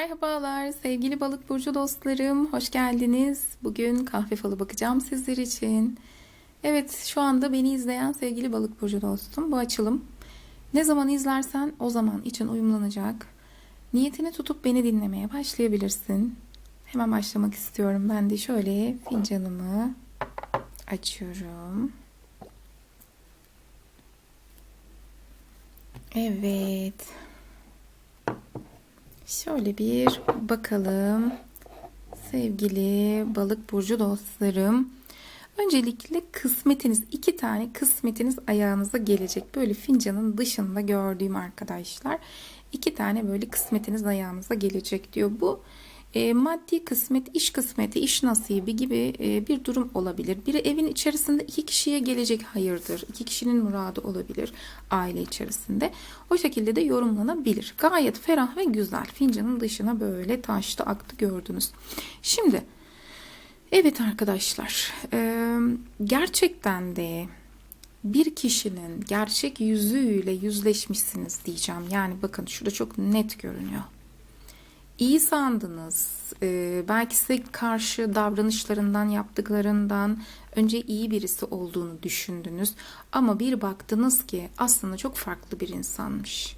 Merhabalar sevgili balık burcu dostlarım. Hoş geldiniz. Bugün kahve falı bakacağım sizler için. Evet şu anda beni izleyen sevgili balık burcu dostum. Bu açılım ne zaman izlersen o zaman için uyumlanacak. Niyetini tutup beni dinlemeye başlayabilirsin. Hemen başlamak istiyorum. Ben de şöyle fincanımı açıyorum. Evet. Şöyle bir bakalım. Sevgili balık burcu dostlarım. Öncelikle kısmetiniz iki tane kısmetiniz ayağınıza gelecek. Böyle fincanın dışında gördüğüm arkadaşlar. iki tane böyle kısmetiniz ayağınıza gelecek diyor. Bu e, maddi kısmet, iş kısmeti, iş nasibi gibi e, bir durum olabilir. Biri evin içerisinde iki kişiye gelecek hayırdır. iki kişinin muradı olabilir aile içerisinde. O şekilde de yorumlanabilir. Gayet ferah ve güzel. Fincanın dışına böyle taştı aktı gördünüz. Şimdi evet arkadaşlar e, gerçekten de bir kişinin gerçek yüzüyle yüzleşmişsiniz diyeceğim. Yani bakın şurada çok net görünüyor iyi sandınız. Ee, belki size karşı davranışlarından, yaptıklarından önce iyi birisi olduğunu düşündünüz. Ama bir baktınız ki aslında çok farklı bir insanmış.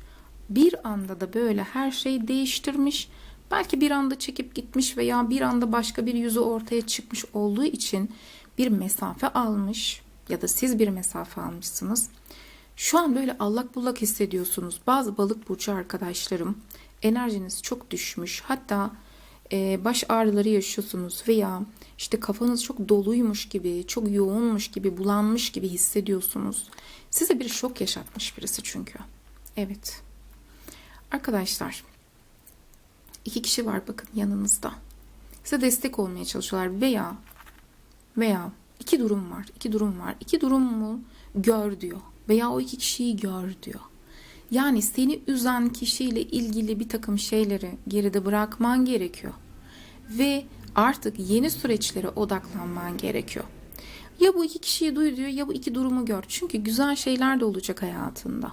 Bir anda da böyle her şey değiştirmiş. Belki bir anda çekip gitmiş veya bir anda başka bir yüzü ortaya çıkmış olduğu için bir mesafe almış ya da siz bir mesafe almışsınız. Şu an böyle allak bullak hissediyorsunuz. Bazı balık burcu arkadaşlarım enerjiniz çok düşmüş. Hatta e, baş ağrıları yaşıyorsunuz veya işte kafanız çok doluymuş gibi, çok yoğunmuş gibi, bulanmış gibi hissediyorsunuz. Size bir şok yaşatmış birisi çünkü. Evet. Arkadaşlar, iki kişi var bakın yanınızda. Size destek olmaya çalışıyorlar veya veya iki durum var. iki durum var. İki durumu gör diyor veya o iki kişiyi gör diyor. Yani seni üzen kişiyle ilgili bir takım şeyleri geride bırakman gerekiyor. Ve artık yeni süreçlere odaklanman gerekiyor. Ya bu iki kişiyi duy diyor ya bu iki durumu gör. Çünkü güzel şeyler de olacak hayatında.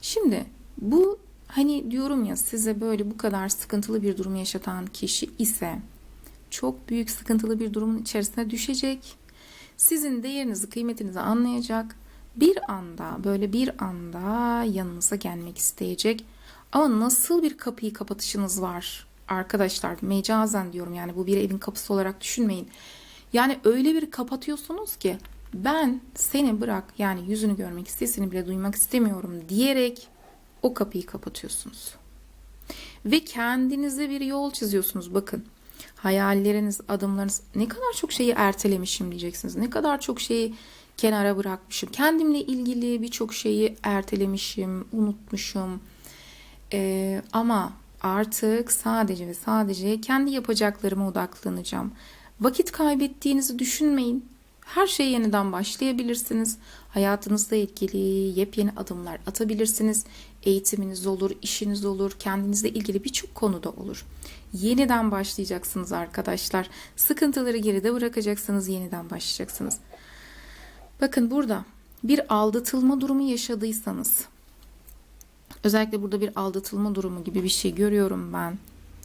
Şimdi bu hani diyorum ya size böyle bu kadar sıkıntılı bir durum yaşatan kişi ise çok büyük sıkıntılı bir durumun içerisine düşecek. Sizin değerinizi, kıymetinizi anlayacak bir anda böyle bir anda yanınıza gelmek isteyecek. Ama nasıl bir kapıyı kapatışınız var arkadaşlar mecazen diyorum yani bu bir evin kapısı olarak düşünmeyin. Yani öyle bir kapatıyorsunuz ki ben seni bırak yani yüzünü görmek sesini bile duymak istemiyorum diyerek o kapıyı kapatıyorsunuz. Ve kendinize bir yol çiziyorsunuz bakın. Hayalleriniz, adımlarınız ne kadar çok şeyi ertelemişim diyeceksiniz. Ne kadar çok şeyi kenara bırakmışım. Kendimle ilgili birçok şeyi ertelemişim, unutmuşum. Ee, ama artık sadece ve sadece kendi yapacaklarıma odaklanacağım. Vakit kaybettiğinizi düşünmeyin. Her şeye yeniden başlayabilirsiniz. Hayatınızla ilgili yepyeni adımlar atabilirsiniz. Eğitiminiz olur, işiniz olur, kendinizle ilgili birçok konuda olur. Yeniden başlayacaksınız arkadaşlar. Sıkıntıları geride bırakacaksınız, yeniden başlayacaksınız. Bakın burada bir aldatılma durumu yaşadıysanız özellikle burada bir aldatılma durumu gibi bir şey görüyorum ben.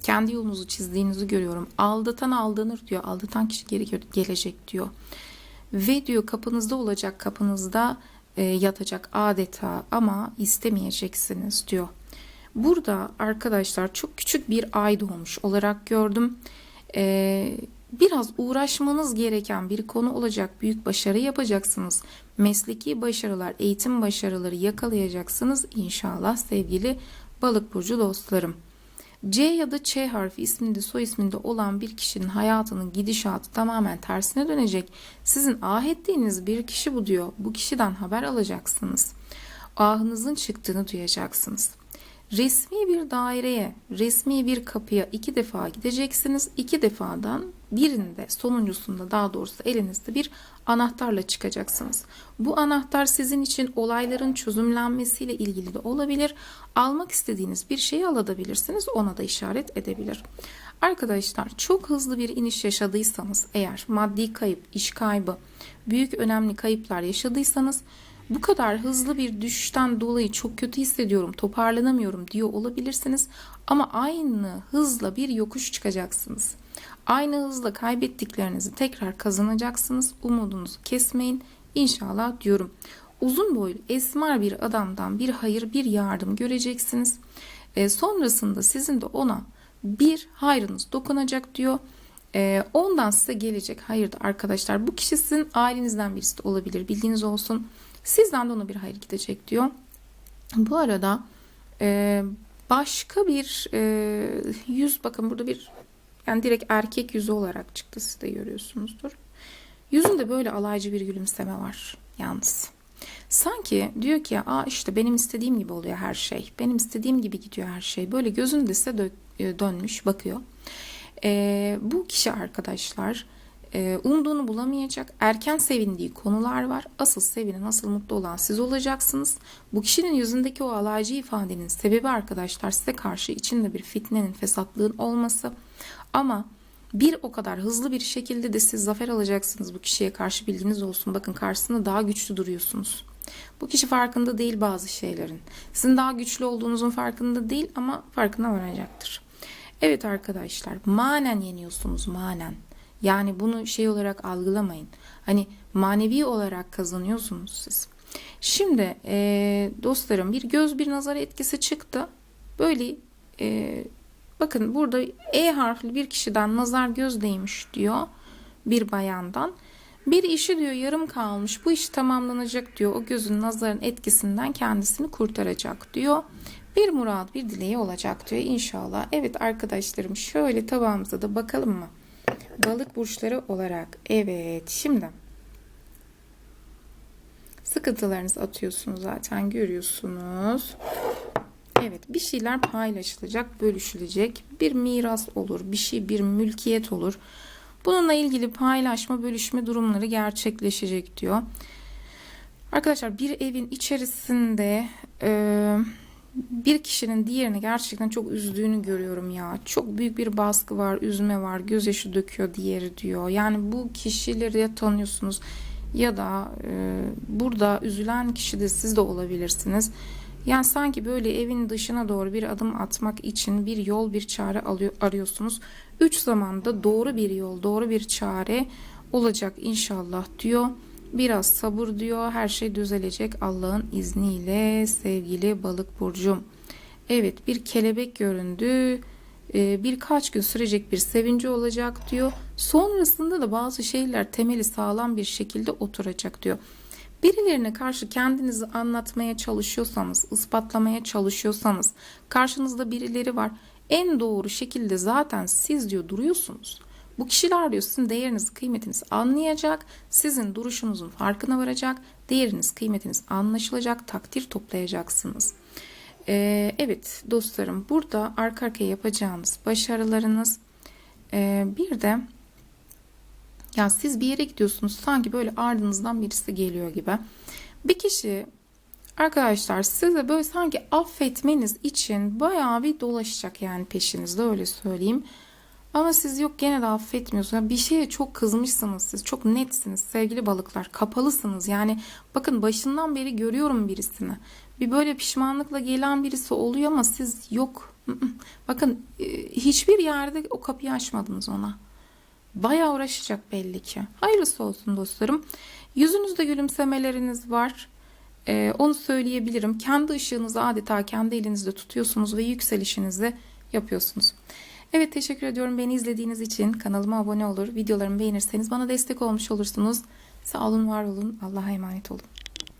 Kendi yolunuzu çizdiğinizi görüyorum. Aldatan aldanır diyor. Aldatan kişi geri gelecek diyor. Ve diyor kapınızda olacak, kapınızda e, yatacak adeta ama istemeyeceksiniz diyor. Burada arkadaşlar çok küçük bir ay doğmuş olarak gördüm. E, biraz uğraşmanız gereken bir konu olacak. Büyük başarı yapacaksınız. Mesleki başarılar, eğitim başarıları yakalayacaksınız inşallah sevgili balık burcu dostlarım. C ya da Ç harfi isminde soy isminde olan bir kişinin hayatının gidişatı tamamen tersine dönecek. Sizin ah ettiğiniz bir kişi bu diyor. Bu kişiden haber alacaksınız. Ahınızın çıktığını duyacaksınız. Resmi bir daireye, resmi bir kapıya iki defa gideceksiniz. İki defadan birinde, sonuncusunda daha doğrusu elinizde bir anahtarla çıkacaksınız. Bu anahtar sizin için olayların çözümlenmesiyle ilgili de olabilir. Almak istediğiniz bir şeyi alabilirsiniz. Ona da işaret edebilir. Arkadaşlar çok hızlı bir iniş yaşadıysanız eğer maddi kayıp, iş kaybı, büyük önemli kayıplar yaşadıysanız Bu kadar hızlı bir düşüşten dolayı çok kötü hissediyorum, toparlanamıyorum diyor olabilirsiniz. Ama aynı hızla bir yokuş çıkacaksınız. Aynı hızla kaybettiklerinizi tekrar kazanacaksınız. Umudunuzu kesmeyin. İnşallah diyorum. Uzun boylu esmer bir adamdan bir hayır bir yardım göreceksiniz. E, sonrasında sizin de ona bir hayrınız dokunacak diyor. E, ondan size gelecek hayır da arkadaşlar bu kişi sizin ailenizden birisi de olabilir bildiğiniz olsun. Sizden de ona bir hayır gidecek diyor. Bu arada e, başka bir e, yüz bakın burada bir yani direkt erkek yüzü olarak çıktı siz de görüyorsunuzdur. Yüzünde böyle alaycı bir gülümseme var yalnız. Sanki diyor ki Aa işte benim istediğim gibi oluyor her şey. Benim istediğim gibi gidiyor her şey. Böyle gözünde size dö- e, dönmüş bakıyor. Ee, bu kişi arkadaşlar e, umduğunu bulamayacak. Erken sevindiği konular var. Asıl sevinen, asıl mutlu olan siz olacaksınız. Bu kişinin yüzündeki o alaycı ifadenin sebebi arkadaşlar size karşı içinde bir fitnenin, fesatlığın olması. Ama bir o kadar hızlı bir şekilde de siz zafer alacaksınız bu kişiye karşı bilginiz olsun. Bakın karşısında daha güçlü duruyorsunuz. Bu kişi farkında değil bazı şeylerin. Sizin daha güçlü olduğunuzun farkında değil ama farkına varacaktır. Evet arkadaşlar manen yeniyorsunuz manen. Yani bunu şey olarak algılamayın. Hani manevi olarak kazanıyorsunuz siz. Şimdi e, dostlarım bir göz bir nazar etkisi çıktı. Böyle e, bakın burada E harfli bir kişiden nazar göz değmiş diyor bir bayandan. Bir işi diyor yarım kalmış. Bu iş tamamlanacak diyor. O gözün nazarın etkisinden kendisini kurtaracak diyor. Bir murad bir dileği olacak diyor inşallah. Evet arkadaşlarım şöyle tabağımıza da bakalım mı? Balık burçları olarak. Evet şimdi sıkıntılarınızı atıyorsunuz zaten görüyorsunuz. Evet bir şeyler paylaşılacak, bölüşülecek. Bir miras olur, bir şey, bir mülkiyet olur. Bununla ilgili paylaşma, bölüşme durumları gerçekleşecek diyor. Arkadaşlar bir evin içerisinde e, bir kişinin diğerini gerçekten çok üzdüğünü görüyorum ya. Çok büyük bir baskı var, üzme var, gözyaşı döküyor diğeri diyor. Yani bu kişileri ya tanıyorsunuz ya da e, burada üzülen kişi de siz de olabilirsiniz. Yani sanki böyle evin dışına doğru bir adım atmak için bir yol, bir çare arıyorsunuz. Üç zamanda doğru bir yol, doğru bir çare olacak inşallah diyor. Biraz sabır diyor. Her şey düzelecek Allah'ın izniyle sevgili balık burcum. Evet bir kelebek göründü. Ee, birkaç gün sürecek bir sevinci olacak diyor. Sonrasında da bazı şeyler temeli sağlam bir şekilde oturacak diyor. Birilerine karşı kendinizi anlatmaya çalışıyorsanız, ispatlamaya çalışıyorsanız, karşınızda birileri var. En doğru şekilde zaten siz diyor duruyorsunuz. Bu kişiler diyor sizin değerinizi, kıymetinizi anlayacak, sizin duruşunuzun farkına varacak, değeriniz, kıymetiniz anlaşılacak, takdir toplayacaksınız. Ee, evet dostlarım burada arka arkaya yapacağınız başarılarınız ee, bir de ya siz bir yere gidiyorsunuz sanki böyle ardınızdan birisi geliyor gibi. Bir kişi arkadaşlar size böyle sanki affetmeniz için bayağı bir dolaşacak yani peşinizde öyle söyleyeyim. Ama siz yok gene de affetmiyorsunuz. Bir şeye çok kızmışsınız siz. Çok netsiniz sevgili balıklar. Kapalısınız. Yani bakın başından beri görüyorum birisini. Bir böyle pişmanlıkla gelen birisi oluyor ama siz yok. Bakın hiçbir yerde o kapıyı açmadınız ona. Bayağı uğraşacak belli ki. Hayırlısı olsun dostlarım. Yüzünüzde gülümsemeleriniz var. Ee, onu söyleyebilirim. Kendi ışığınızı adeta kendi elinizde tutuyorsunuz ve yükselişinizi yapıyorsunuz. Evet teşekkür ediyorum beni izlediğiniz için. Kanalıma abone olur, videolarımı beğenirseniz bana destek olmuş olursunuz. Sağ olun, var olun. Allah'a emanet olun.